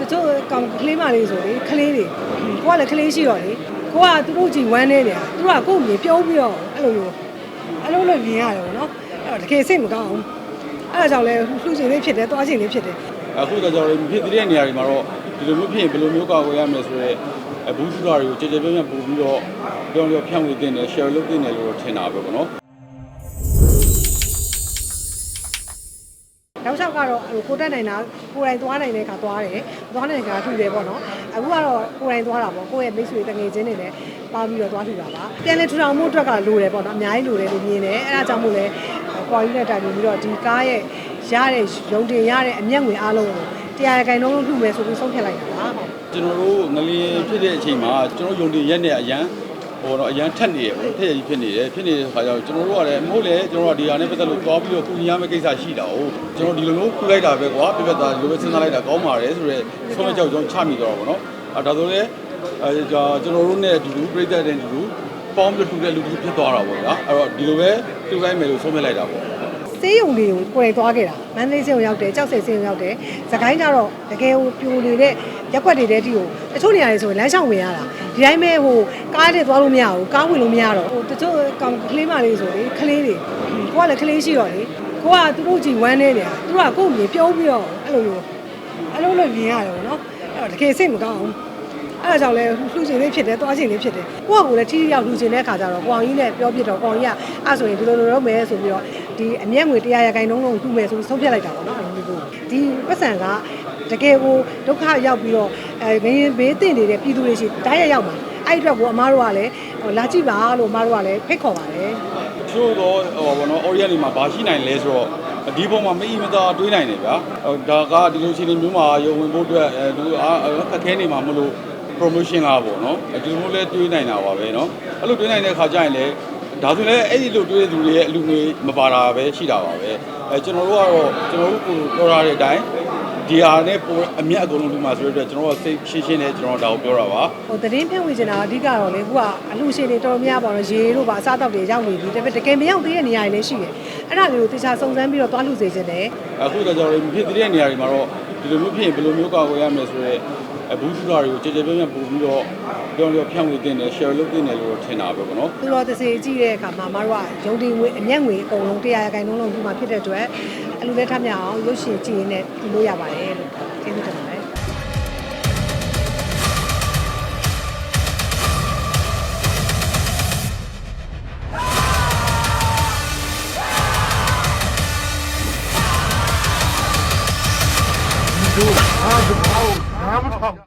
တချို့ကောင်ကလေးမလေးဆိုလေကလေးတွေကိုကလည်းကလေးရှိတော့လေကိုကသူတို့ကြည်ဝမ်းနေတယ်သူတို့ကကိုယ့်မြေပြုံးပြီးတော့အဲ့လိုမျိုးအဲ့လိုလိုမြင်ရတယ်ပေါ့နော်အဲ့တော့တကယ်စိတ်မကောင်းဘူးအဲ့ဒါကြောင့်လဲလှူချင်လေးဖြစ်တယ်သွားချင်လေးဖြစ်တယ်အခုတော့ကျွန်တော်ဖြစ်တဲ့နေရာတွေမှာတော့ဒီလိုမျိုးဖြစ်ရင်ဘယ်လိုမျိုးကာကွယ်ရမလဲဆိုတော့အဘူးစုတာတွေကိုကြည်ကြဲပြန့်ပြန့်ပို့ပြီးတော့ပြောင်းပြောင်းဖြန့်ဝေတင်တယ် share လုပ်တင်တယ်လို့တော့ထင်တာပဲပေါ့နော် နောက်လျှောက်ကတော့ဟိုကိုတက်နိုင်တာကိုယ်တိုင်သွားနိုင်တဲ့ခါသွားတယ်သွားနိုင်တဲ့ခါထူတယ်ပေါ့နော်အခုကတော့ကိုယ်တိုင်သွားတာပေါ့ကိုယ့်ရဲ့မိတ်ဆွေတငယ်ချင်းတွေနဲ့ပါပြီးတော့သွားထူတာပါပြန်လဲထူထောင်မှုအတွက်ကလိုတယ်ပေါ့နော်အများကြီးလိုတယ်လို့မြင်တယ်အဲဒါကြောင့်မို့လဲကွာယူနဲ့တိုင်ပြီးတော့ဒီကားရဲ့ရတဲ့ရုံတင်ရတဲ့အမျက်ငွေအားလုံးကိုတရားရခိုင်နှုန်းလုံးထူမယ်ဆိုပြီးဆုံးဖြတ်လိုက်တာပါဟုတ်ကျွန်တော်တို့ငလျင်ဖြစ်တဲ့အချိန်မှာကျွန်တော်ယုံတင်ရက်နဲ့အရန် ဟိုတော့အရန်ထက်နေရပေါ့ထက်ရကြီးဖြစ်နေတယ်ဖြစ်နေတဲ့ခါကျတော့ကျွန်တော်တို့ကလည်းမဟုတ်လေကျွန်တော်တို့ကဒီဟာနဲ့ပတ်သက်လို့သွားပြီးတော့ကုညီရမယ့်ကိစ္စရှိတာ哦ကျွန်တော်ဒီလိုမျိုးခုလိုက်တာပဲကွာပြပြသားဒီလိုပဲစဉ်းစားလိုက်တာကောင်းပါတယ်ဆိုတော့ဆုံးမကြောက်ကျွန်တော်ချမိတော့ပါတော့အဲဒါဆိုလည်းအဲကျွန်တော်တို့နဲ့အတူတူပြိတ္တတဲ့အတူတူပေါင်းပြီးထူတဲ့လူတွေဖြစ်သွားတာပေါ့ကွာအဲ့တော့ဒီလိုပဲထူလိုက်မယ်လို့ဆုံးဖြတ်လိုက်တာပေါ့ စေးရုံတွေကိုကိုယ်တိုင်သွားခဲ့တာမန္တလေးစေးရုံရောက်တယ်ကြောက်စဲစေးရုံရောက်တယ်သခိုင်းကျတော့တကယ်ဟိုပြိုနေတဲ့ရက်ွက်တွေတဲ့တီကိုတချို့နေရာတွေဆိုရင်လမ်းလျှောက်ဝင်ရတာဒီတိုင်းပဲဟိုကားနဲ့သွားလို့မရဘူးကားဝင်လို့မရတော့ဟိုတချို့ကောင်ကလေးမလေးဆိုလေကလေးတွေကိုကလည်းကလေးရှိတော့လေကိုကသူတို့ကြည်ဝမ်းနေတယ်သူတို့ကကိုယ့်မြေပြုံးပြီးတော့အဲ့လိုမျိုးအဲ့လိုလိုမြင်ရတယ်ပေါ့နော်အဲ့တော့တကယ်စိတ်မကောင်းဘူးအဲ့ဒါကြောင့်လဲလှူချင်လေးဖြစ်တယ်သွားချင်လေးဖြစ်တယ်ကိုကကိုလည်းထိထိရောက်လှူချင်တဲ့ခါကျတော့ကိုအောင်ကြီးနဲ့ပြောပြတော့ကိုအောင်ကြီးကအဲ့ဆိုရင်ဒီလိုလိုလုပ်မယ်ဆိုပြီးတော့ ဒီအမျက်ငွေတရားရခိုင်နှုန်းလုံးလှူမယ်ဆိုပြီးဆုံးဖြတ်လိုက်တာပေါ့နော်အဲ့လိုမျိုးဒီပတ်စံကတကယ်ကိုဒုက္ခရောက်ပြီးတော့အဲငရင်ဘေးတင်နေတဲ့ပြည်သူတွေရှိတိုင်းရရောက်မှာအဲ့ဒီအတွက်ကိုအမားတို့ကလည်းလာကြည့်ပါလို့အမားတို့ကလည်းဖိတ်ခေါ်ပါတယ်ချို့တော့ဟိုဘောနော် Orient တွေမှာဘာရှိနိုင်လဲဆိုတော့ဒီပုံမှာမအီမသာတွေးနိုင်တယ်ဗျာဒါကဒီလိုချင်းမျိုးမှာရုံဝင်ဖို့အတွက်အဲဒီအားအခက်ခဲနေမှာမလို့ promotion လာပေါ့နော်ဒီလိုမျိုးလဲတွေးနိုင်တာပါပဲနော်အဲ့လိုတွေးနိုင်တဲ့ခါကျရင်လည်း ဒါဆိုလည်းအဲ့ဒီလိုတွေးတဲ့သူတွေရဲ့အလူငွေမပါတာပဲရှိတာပါပဲအဲကျွန်တော်တို့ကတော့ကျွန်တော်တို့ကိုပြောရတဲ့အတိုင်းဒီဟာနဲ့ပိုအမြတ်အကုန်လုံးဒီမှာဆိုတဲ့အတွက်ကျွန်တော်တို့စိတ်ရှင်းရှင်းနဲ့ကျွန်တော်တို့ဒါကိုပြောတာပါဟိုသတင်းဖြန့်ဝေချင်တာအဓိကတော့လေခုကအလှရှင်တွေတော်တော်များပါတော့ရေတို့ပါအစားအသောက်တွေရောက်နေပြီဒါပေမဲ့တကယ်မရောက်သေးတဲ့နေရာတွေလည်းရှိတယ်အဲ့ဒါလေးကိုတေချာစုံစမ်းပြီးတော့သွားလှူစေချင်တယ်အခုတော့ကျွန်တော်တို့ဖြစ်တဲ့နေရာတွေမှာတော့ဒီလိုမျိုးဖြစ်ရင်ဘယ်လိုမျိုးကာကွယ်ရမလဲဆိုတော့ အဘူးစုတာတွေကိုကြည်ကြဲပြန့်ပြန့်ပို့ပြီးတော့ပြောင်းပြောင်းဖြန့်ဝေတင်တယ် share လုပ်တင်တယ်လို့ထင်တာပဲပေါ့နော်သူတော်တစ်စီကြည့်တဲ့အခါမှာမတို့ကရုံတင်ငွေအမျက်ငွေအကုန်လုံးတရားရခိုင်နှုန်းလုံးဒီမှာဖြစ်တဲ့အတွက်အလူလက်ထမြောက်အောင်ရုပ်ရှင်ကြည့်ရင်းနဲ့ဒီလို့ရပါတယ်လို့ကျေးဇူးတင်ပါတယ်ดู Anamın